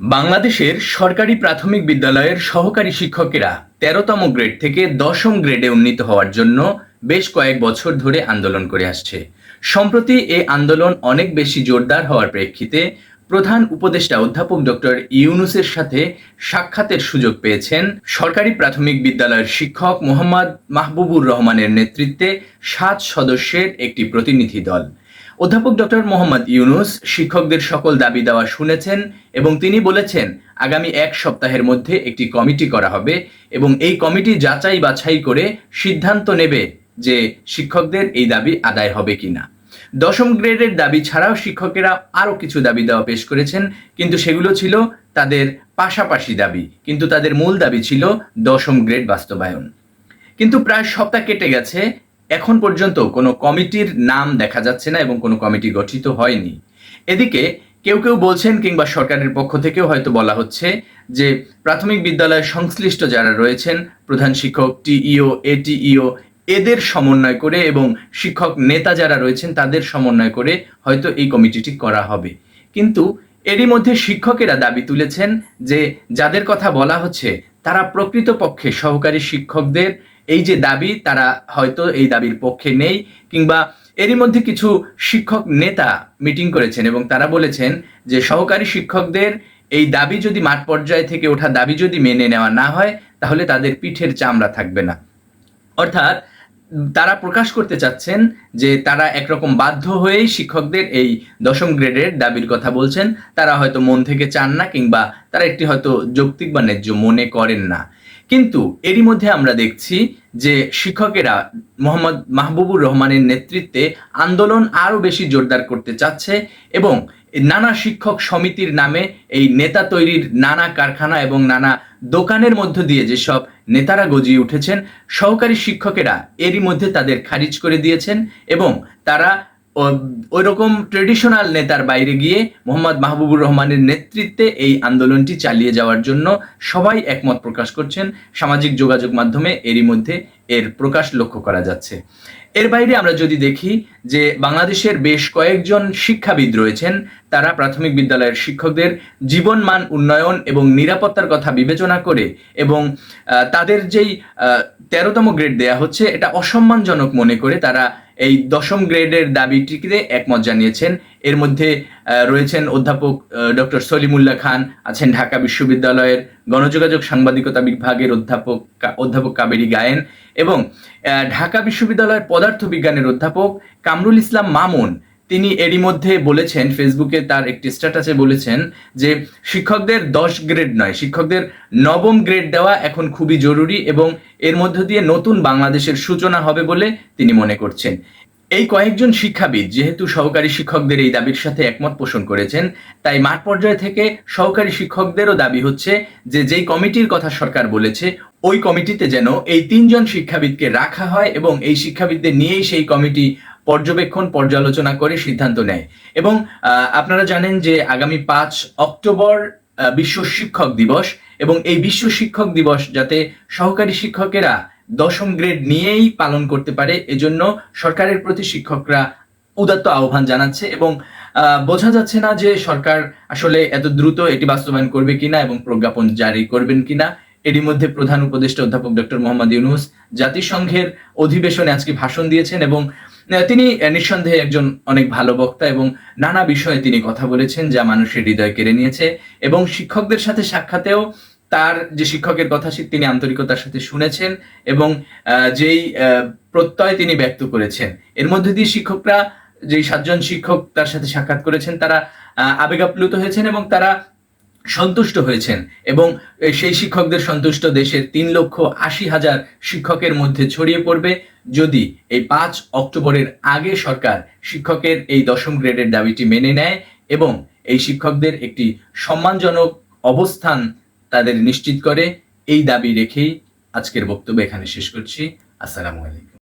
বাংলাদেশের সরকারি প্রাথমিক বিদ্যালয়ের সহকারী শিক্ষকেরা তেরোতম গ্রেড থেকে দশম গ্রেডে উন্নীত হওয়ার জন্য বেশ কয়েক বছর ধরে আন্দোলন করে আসছে। সম্প্রতি এই আন্দোলন অনেক বেশি জোরদার হওয়ার প্রেক্ষিতে প্রধান উপদেষ্টা অধ্যাপক ডক্টর ইউনুসের সাথে সাক্ষাতের সুযোগ পেয়েছেন সরকারি প্রাথমিক বিদ্যালয়ের শিক্ষক মোহাম্মদ মাহবুবুর রহমানের নেতৃত্বে সাত সদস্যের একটি প্রতিনিধি দল। অধ্যাপক ডক্টর মোহাম্মদ ইউনুস শিক্ষকদের সকল দাবি দেওয়া শুনেছেন এবং তিনি বলেছেন, আগামী এক সপ্তাহের মধ্যে একটি কমিটি করা হবে এবং এই কমিটি যাচাই বাছাই করে সিদ্ধান্ত নেবে যে শিক্ষকদের এই দাবি আদায় হবে কিনা। দশম গ্রেডের দাবি ছাড়াও শিক্ষকেরা আরও কিছু দাবি দেওয়া পেশ করেছেন, কিন্তু সেগুলো ছিল তাদের পাশাপাশি দাবি, কিন্তু তাদের মূল দাবি ছিল দশম গ্রেড বাস্তবায়ন। কিন্তু প্রায় সপ্তাহ কেটে গেছে এখন পর্যন্ত কোনো কমিটির নাম দেখা যাচ্ছে না এবং কোনো কমিটি গঠিত হয়নি। এদিকে কেউ কেউ বলছেন কিংবা সরকারের পক্ষ থেকেও হয়তো বলা হচ্ছে যে প্রাথমিক বিদ্যালয়ের সংশ্লিষ্ট যারা রয়েছেন, প্রধান শিক্ষক, টিইও, এটিইও, এদের সমন্বয় করে এবং শিক্ষক নেতা যারা রয়েছেন তাদের সমন্বয় করে হয়তো এই কমিটিটি করা হবে। কিন্তু এরই মধ্যে শিক্ষকেরা দাবি তুলেছেন যে যাদের কথা বলা হচ্ছে তারা প্রকৃতপক্ষে সহকারী শিক্ষকদের এই যে দাবি, তারা হয়তো এই দাবির পক্ষে নেই, কিংবা এরই মধ্যে কিছু শিক্ষক নেতা মিটিং করেছেন এবং তারা বলেছেন যে সহকারী শিক্ষকদের এই দাবি যদি মাঠ পর্যায় থেকে ওঠা দাবি যদি মেনে নেওয়া না হয়, তাহলে তাদের পিঠের চামড়া থাকবে না। অর্থাৎ তারা প্রকাশ করতে চাচ্ছেন যে তারা একরকম বাধ্য হয়েই শিক্ষকদের এই দশম গ্রেডের দাবির কথা বলছেন। তারা হয়তো মন থেকে চান না, কিংবা তারা একটি হয়তো যৌক্তিক বা ন্যায্য মনে করেন না। কিন্তু এরই মধ্যে আমরা দেখছি যে শিক্ষকেরা মোহাম্মদ মাহবুবুর রহমানের নেতৃত্বে আন্দোলন আরও বেশি জোরদার করতে চাচ্ছে এবং নানা শিক্ষক সমিতির নামে এই নেতা তৈরির নানা কারখানা এবং নানা দোকানের মধ্য দিয়ে যেসব নেতারা গজিয়ে উঠেছেন, সহকারী শিক্ষকেরা এরই মধ্যে তাদের খারিজ করে দিয়েছেন এবং তারা ওই রকম ট্রেডিশনাল নেতার বাইরে গিয়ে মোহাম্মদ মাহবুবুর রহমানের নেতৃত্বে এই আন্দোলনটি চালিয়ে যাওয়ার জন্য সবাই একমত প্রকাশ করছেন। সামাজিক যোগাযোগ মাধ্যমে এরই মধ্যে এর প্রকাশ লক্ষ্য করা যাচ্ছে। এর বাইরে আমরা যদি দেখি যে বাংলাদেশের বেশ কয়েকজন শিক্ষাবিদ রয়েছেন, তারা প্রাথমিক বিদ্যালয়ের শিক্ষকদের জীবন মান উন্নয়ন এবং নিরাপত্তার কথা বিবেচনা করে এবং তাদের যেই তেরোতম গ্রেড দেয়া হচ্ছে, এটা অসম্মানজনক মনে করে তারা এই দশম গ্রেডের দাবিটিকে একমত জানিয়েছেন। এর মধ্যে রয়েছেন অধ্যাপক ডক্টর সলিমুল্লাহ খান, আছেন ঢাকা বিশ্ববিদ্যালয়ের গণযোগাযোগ সাংবাদিকতা বিভাগের অধ্যাপক অধ্যাপক কাবেরী গায়েন এবং ঢাকা বিশ্ববিদ্যালয়ের পদার্থ বিজ্ঞানের অধ্যাপক কামরুল ইসলাম মামুন। তিনি এরই মধ্যে বলেছেন, ফেসবুকে তার একটি স্ট্যাটাসে বলেছেন যে, শিক্ষকদের দশ গ্রেড নয়, শিক্ষকদের নবম গ্রেড দেওয়া এখন খুবই জরুরি এবং এর মধ্য দিয়ে নতুন বাংলাদেশের সূচনা হবে বলে তিনি মনে করছেন। এই কয়েকজন শিক্ষাবিদ যেহেতু সহকারী শিক্ষকদের এই দাবির সাথে একমত পোষণ করেছেন, তাই মাঠ পর্যায় থেকে সহকারী শিক্ষকদেরও দাবি হচ্ছে যে যেই কমিটির কথা সরকার বলেছে, ওই কমিটিতে যেন এই তিনজন শিক্ষাবিদকে রাখা হয় এবং এই শিক্ষাবিদদের নিয়েই সেই কমিটি পর্যবেক্ষণ, পর্যালোচনা করে সিদ্ধান্ত নেয়। এবং আপনারা জানেন যে আগামী পাঁচ অক্টোবর বিশ্ব শিক্ষক দিবস এবং এই বিশ্ব শিক্ষক দিবস যাতে সহকারী শিক্ষকেরা দশম গ্রেড নিয়েই পালন করতে পারে। এজন্য সরকারের প্রতি শিক্ষকরা উদাত্ত আহ্বান জানাচ্ছে এবং বোঝা যাচ্ছে না যে সরকার আসলে এত দ্রুত এটি বাস্তবায়ন করবে কিনা এবং প্রজ্ঞাপন জারি করবেন কিনা। এরই মধ্যে প্রধান উপদেষ্টা অধ্যাপক ডক্টর মোহাম্মদ ইউনুস জাতিসংঘের অধিবেশনে আজকে ভাষণ দিয়েছেন এবং তিনি নিঃসন্দেহে একজন অনেক ভালো বক্তা এবং নানা বিষয়ে তিনি কথা বলেছেন যা মানুষের হৃদয় কেড়ে নিয়েছে এবং শিক্ষকদের সাথে সাক্ষাতেও তার যে শিক্ষকের কথা তিনি আন্তরিকতার সাথে শুনেছেন এবং যেই প্রত্যয় তিনি ব্যক্ত করেছেন। এর মধ্যে দিয়ে শিক্ষকরা, যেই সাতজন শিক্ষক তার সাথে সাক্ষাৎ করেছেন, তারা আবেগাপ্লুত হয়েছেন এবং তারা সন্তুষ্ট হয়েছেন এবং সেই শিক্ষকদের সন্তুষ্ট দেশের তিন লক্ষ আশি হাজার শিক্ষকের মধ্যে ছড়িয়ে পড়বে। যদি এই পাঁচ অক্টোবরের আগে সরকার শিক্ষকের এই দশম গ্রেডের দাবিটি মেনে নেয় এবং এই শিক্ষকদের একটি সম্মানজনক অবস্থান তাদের নিশ্চিত করে এই দাবি রেখেই আজকের বক্তব্য এখানে শেষ করছি। আসসালামু আলাইকুম।